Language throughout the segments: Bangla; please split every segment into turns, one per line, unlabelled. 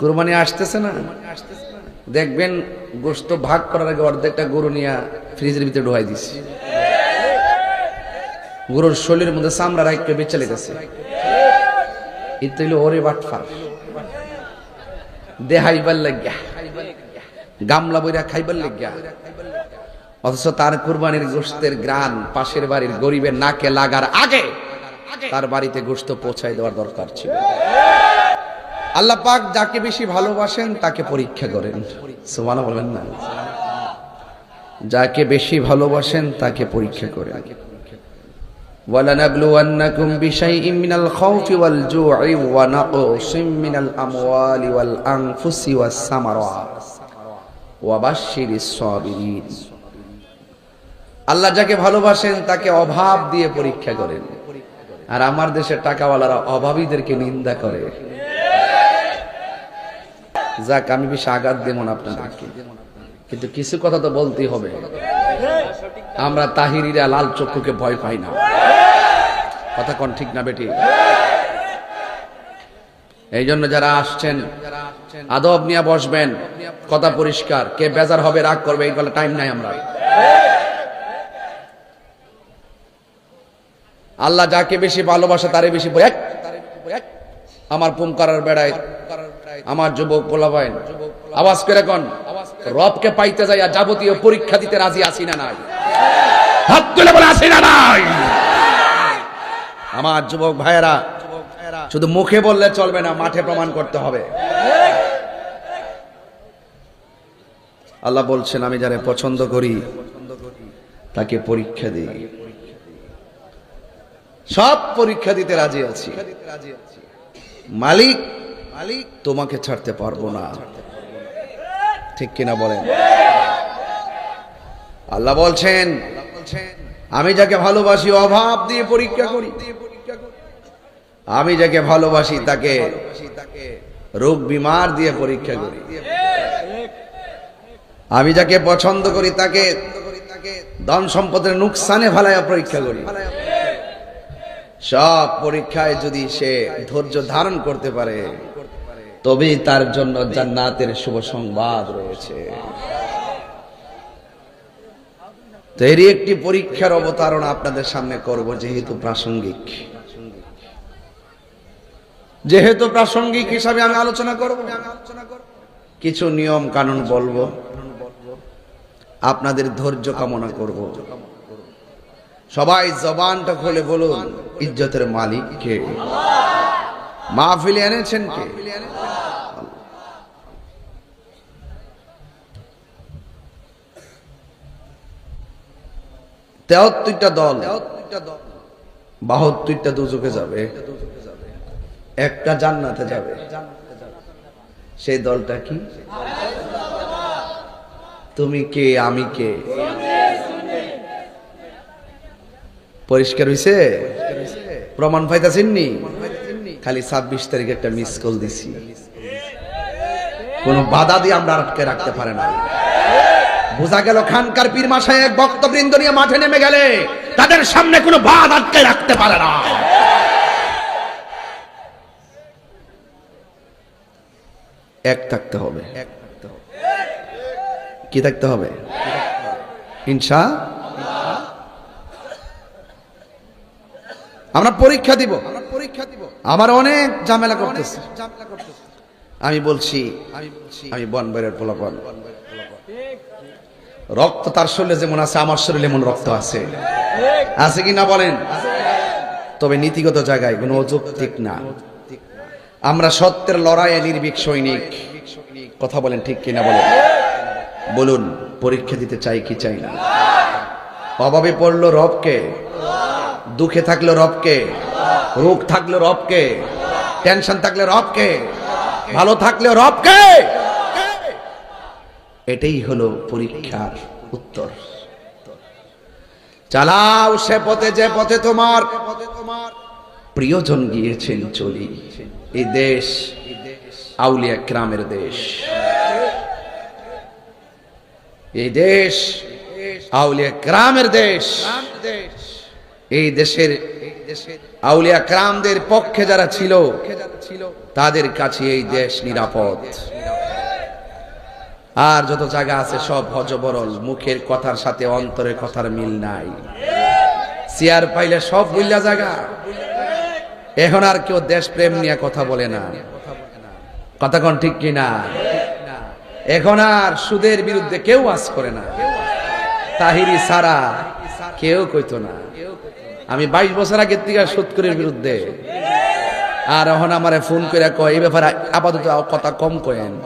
কোরবানি আসতেছে না। দেখবেন গোস্ত ভাগ করার আগে অর্ধেকটা গরু নিয়ে ফ্রিজের ভিতরে ঢোয়াই দিছি। গরুর শরীরের মধ্যে চামড়া রাখতে বেঁচে লেগেছে। গামলা বইরা খাইবার অথচ তার কুরবানির গোস্তের গ্রান পাশের বাড়ির গরিবের নাকে লাগার আগে তার বাড়িতে গোস্ত পৌঁছায় দেওয়ার দরকার ছিল। আল্লাহ পাক যাকে বেশি ভালোবাসেন তাকে পরীক্ষা করেন সুবহানাল্লাহ বলবেন না যাকে বেশি ভালোবাসেন তাকে পরীক্ষা করেন ولنبلونكم بشيء من الخوف والجوع ونقص من الأموال والأنفس والثمرات وبشر الصابرين আল্লাহ যাকে ভালোবাসেন তাকে অভাব দিয়ে পরীক্ষা করেন আর আমার দেশের টাকাওয়ালারা অভাবীদেরকে নিন্দা করে যাক, আমি বেশি আঘাত দেব না আপনাদেরকে। কিন্তু কিছু কথা তো বলতেই হবে। আমরা তাহিরিরা লাল চক্ষুকে ভয় পাই না। কথা কোন ঠিক না বেটি? এই জন্য যারা আসছেন, আদব নিয়ে বসবেন, কথা পরিষ্কার। কে বেজার হবে, রাগ করবে, এই গলা টাইম নাই আমরা। আল্লাহ যাকে বেশি ভালোবাসে, তারে বেশি বলে। আমার পুম করার বেড়ায় আমার যুবক পোলাবাইন আওয়াজ করে কোন, রবকে পাইতে যাই আর যাবতীয় পরীক্ষা দিতে রাজি আছি না নাই? হাত তুলে বলে আছি না নাই? আমার যুবক ভাইয়েরা, শুধু মুখে বললে চলবে না, মাঠে প্রমাণ করতে হবে। আল্লাহ বলছেন, আমি যারা পছন্দ করি, তাকে পরীক্ষা দিই। সব পরীক্ষা দিতে রাজি আছি। মালিক তোমাকে ছাড়তে পারব না। ঠিক কিনা বলেন? আল্লাহ বলছেন, আমি যাকে ভালোবাসি, অভাব দিয়ে পরীক্ষা করি। আমি যাকে ভালোবাসি, তাকে রোগ বিমার দিয়ে পরীক্ষা করি। আমি যাকে পছন্দ করি, তাকে ধন সম্পদের নুকসানে ফেলাইয়া পরীক্ষা করি। সব পরীক্ষায় যদি সে ধৈর্য ধারণ করতে পারে তবেই তার জন্য জান্নাতের শুভ সংবাদ রয়েছে। তো এরই একটি পরীক্ষার অবতারণ আপনাদের সামনে করব, যেহেতু প্রাসঙ্গিক। যেহেতু প্রাসঙ্গিক হিসাবে আমি আলোচনা করব, কিছু নিয়ম কানুন বলব। আপনাদের ধৈর্য কামনা করব। সবাই জবানটা খুলে বলুন, ইজ্জতের মালিক কে মাহফিলে এনেছেন কে? তেহত্তরটা দল, বাহাত্তরটা দুজকে যাবে, একটা জান্নাতে যাবে। সেই দলটা কি? তুমি কে, আমি কে? পরিষ্কার হইছে? প্রমাণ পাইতাছেননি? খালি ছাব্বিশ তারিখে একটা মিস কল দিছি। কোন বাধা দিয়ে আমরা আটকে রাখতে পারে না বোঝা গেল খানকার পীর মাসায় এক বক্তবৃন্দ নিয়ে মাঠে নেমে গেলে তাদের সামনে কোনো বাদ আটকে রাখতে পারে না। এক থাকতে হবে। কি থাকতে হবে? ইনসা আমরা পরীক্ষা দিব। পরীক্ষা দিব। আমার অনেক ঝামেলা করতেছে। আমি বলছি আমি বনবাইয়ের পোলাপন রক্ত তার শরীরে যেমন আছে, আমার শরীরে এমন রক্ত আছে। আছে কি না বলেন? তবে নীতিগত জায়গায় কোনো অযৌক্তিক না। আমরা সত্যের লড়াইয়ে নির্ভীক সৈনিক। কথা বলেন ঠিক কিনা বলেন? বলুন, পরীক্ষা দিতে চাই কি চাই না? অভাবে পড়ল রবকে, দুঃখে থাকল রবকে, রোগ থাকল রবকে, টেনশন থাকলে রবকে, ভালো থাকলে রবকে। এটাই হলো পরীক্ষার উত্তর। চালাও সে পথে যে পথে তোমার। প্রিয়জন গিয়েছেন চলি। এই দেশ, আউলিয়া গ্রামের দেশ। এই দেশ, আউলিয়া গ্রামের দেশ। এই দেশের, আউলিয়া ক্রামদের পক্ষে যারা ছিল, তাদের কাছে এই দেশ নিরাপদ। আর যত জায়গা আছে সব হজবরল, মুখের কথার সাথে অন্তরের কথার মিল নাই। চেয়ার পাইলে সব বুল্লা জায়গা। এখন আর কেউ দেশ প্রেম নিয়ে কথা বলে না। কথা কোন ঠিক কিনা? এখন আর সুদের বিরুদ্ধে কেউ আজ করে না। তাহিরি সারা কেউ কইতো না। আমি বাইশ বছর আগে থেকে সুৎকরের বিরুদ্ধে। আর এখন আমারে ফোন করে কয়, এই ব্যাপারে আপাতত কথা কম কয়েন।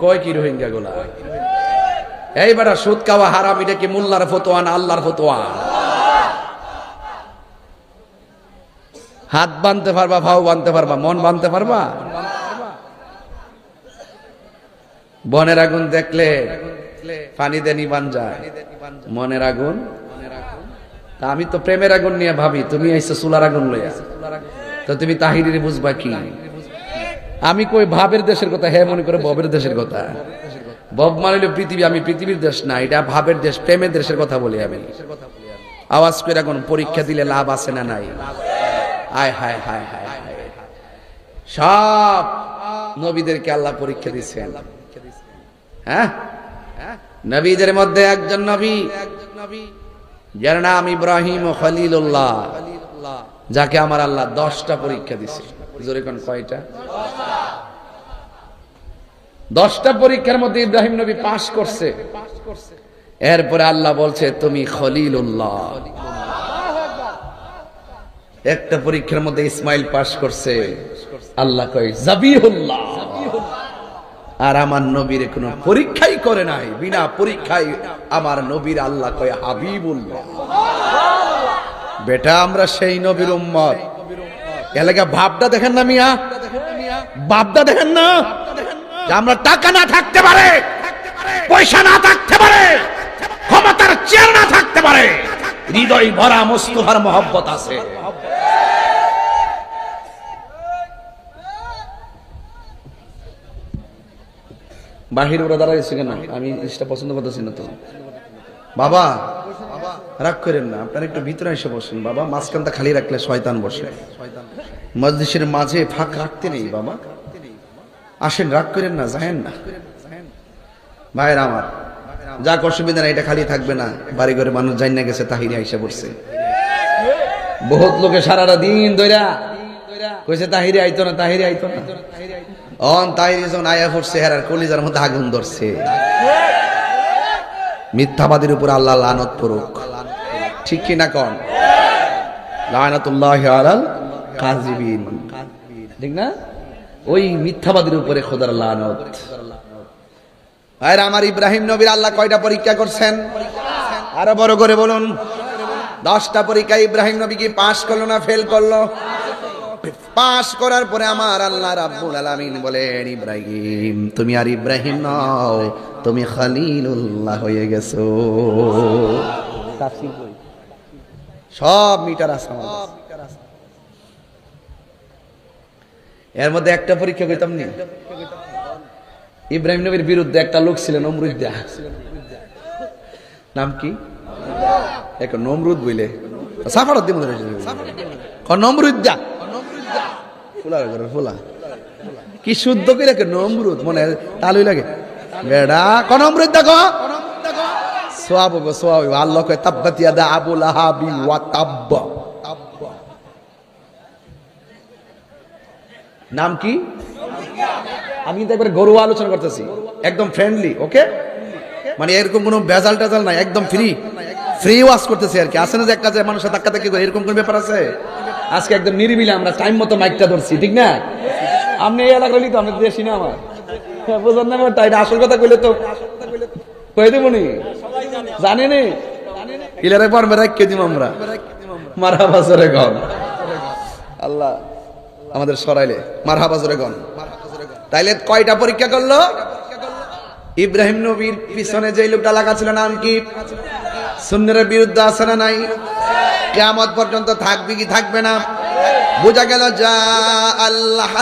কয় কি রোহিঙ্গা গুলা? সুদ হারাম, এটা কি মোল্লার আল্লাহর হাত বানতে পারবা, ভাও বানতে পারবা, মন বানতে পারবা? বনের আগুন দেখলে পানিতে নিবান যায়। মনের আগুন? তা আমি তো প্রেমের আগুন নিয়ে ভাবি, তুমি আইসো চুলার আগুন লইয়া। তো তুমি তাহিরিরে বুঝবা কি? আমি কই ভাবের দেশের কথা? হ্যাঁ মনে করে ববের দেশের কথা। বব মানে পৃথিবী, আমি পৃথিবীর দেশ না, এটা ভাবের দেশ, প্রেমের দেশের কথা বলি আমি। আওয়াজ করে এখন পরীক্ষা দিলে লাভ আছে না নাই? আয়, হায় হায় হায় সব নবীদেরকে আল্লাহ পরীক্ষা দিচ্ছেন হ্যাঁ? নবীদের মধ্যে একজন নবী, যার নাম ইব্রাহিম ও খলিলুল্লাহ, যাকে আমার আল্লাহ দশটা পরীক্ষা দিছে জোরে কোন কয়টা? দশটা পরীক্ষার মধ্যে ইব্রাহিম নবী পাশ করছে। এরপরে আল্লাহ বলছে, তুমি খলিলুল্লাহ। একটা পরীক্ষার মধ্যে ইসমাইল পাশ করছে। আল্লাহ কয় আর আমার নবীর কোনো পরীক্ষাই করে নাই। বিনা পরীক্ষায় আমার নবীর আল্লাহ কয়, হাবিবুল্লাহ। বেটা, আমরা সেই নবীর উম্মত। এলাকা ভাবটা দেখেন না মিয়া। ভাবটা দেখেন না। আমরা টাকা না থাকতে পারে, পয়সা না থাকতে পারে, ক্ষমতার চেয়ার না থাকতে পারে, হৃদয় ভরা মুস্তফার মহব্বত আছে। বাহির ওরা দাঁড়াইছে কেন? আমি জিনিসটা পছন্দ করতেছি না তো। বাবা রাগ করেন না, আপনার একটু ভিতরে এসে বসেন। বাবা, মাঝখানটা খালি রাখলে শয়তান বসে। মসজিদের মাঝে ফাঁক রাখতে নেই, বাবা। আসেন, রাগ করেন না যায়েন না। ভাইয়ের আমার, যাক, অসুবিধা নাই, এটা খালি থাকবে না। বাড়ি ঘরে মানুষ জান না গেছে, তাহিরে আইসা পড়ছে। বহুত লোকে সারাটা দিন দইরা কইছে, তাহিরে আইতো না, তাহিরে আইতো না। অন, তাহিরি যখন আয়া পড়ছে, হেরার কলিজার মধ্যে আগুন ধরছে। মিথ্যাবাদীর উপর আল্লাহ লানত পড়ুক। ঠিক কি না কন? লানাতুল্লাহ আলাল কাযিবিন। ঠিক না? ওই মিথ্যাবাদীর উপরে খোদার লানত। আর আমার ইব্রাহিম নবীর আল্লাহ কয়টা পরীক্ষা করছেন? আরও বড় করে বলুন। দশটা পরীক্ষা ইব্রাহিম নবী কি পাশ করল না ফেল করল? পাশ করার পরে আমার আল্লাহ রাব্বুল আলামিন বলেন, ইব্রাহিম, তুমি আর ইব্রাহিম নও, তুমি খলিলুল্লাহ হয়ে গেছো। সব মিটার আছে আমার এর মধ্যে একটা পরীক্ষা করতাম নি? ইব্রাহিম নবীর বিরুদ্ধে একটা লোক ছিলেন নমরুদ্দা নাম কি? এক নমরুদ বইলে। সাফারত দিন নমরুদ্দা ফুলা করে ফুলা। কি শুদ্ধ করে কে নমরুদ মনে তালুই লাগে। বেড়া ক নমরুদ দেখো সোয়াব গো, সোয়াব। আল্লাহ কয়, তাব্বাত ইয়াদা আবু লাহাবি ওয়া তাব্ব। নাম কি? আমি কিন্তু একবার গরু আলোচনা করতেছি। একদম ফ্রেন্ডলি ওকে মানে এরকম কোনো ভেজাল টেজাল নাই, একদম ফ্রি ফ্রি ওয়াশ করতেছি আর কি। আছে না যে একটা যে মানুষের ধাক্কা ধাক্কি করে, এরকম কোন ব্যাপার আছে? আজকে একদম নিরিবিলে, আমরা টাইম মতো মাইকটা ধরছি, ঠিক না? আপনি এই এলাকা তো, আপনি দেশি না আমার। বুঝলেন না আসল কথা কইলে তো কই দেবো জানে নি কিলারে পর মেরা কে দিম আমরা। মারা বাজারে গন। আল্লাহ আমাদের সরাইলে। মারহা বাজারে গন। তাইলে কয়টা পরীক্ষা করল? ইব্রাহিম নবীর পিছনে যে লোকটা লাগা ছিল নাম কি? সুন্নের বিরুদ্ধে আছে না নাই? কেমত পর্যন্ত থাকবে কি থাকবে না? বোঝা গেল, যা আল্লাহ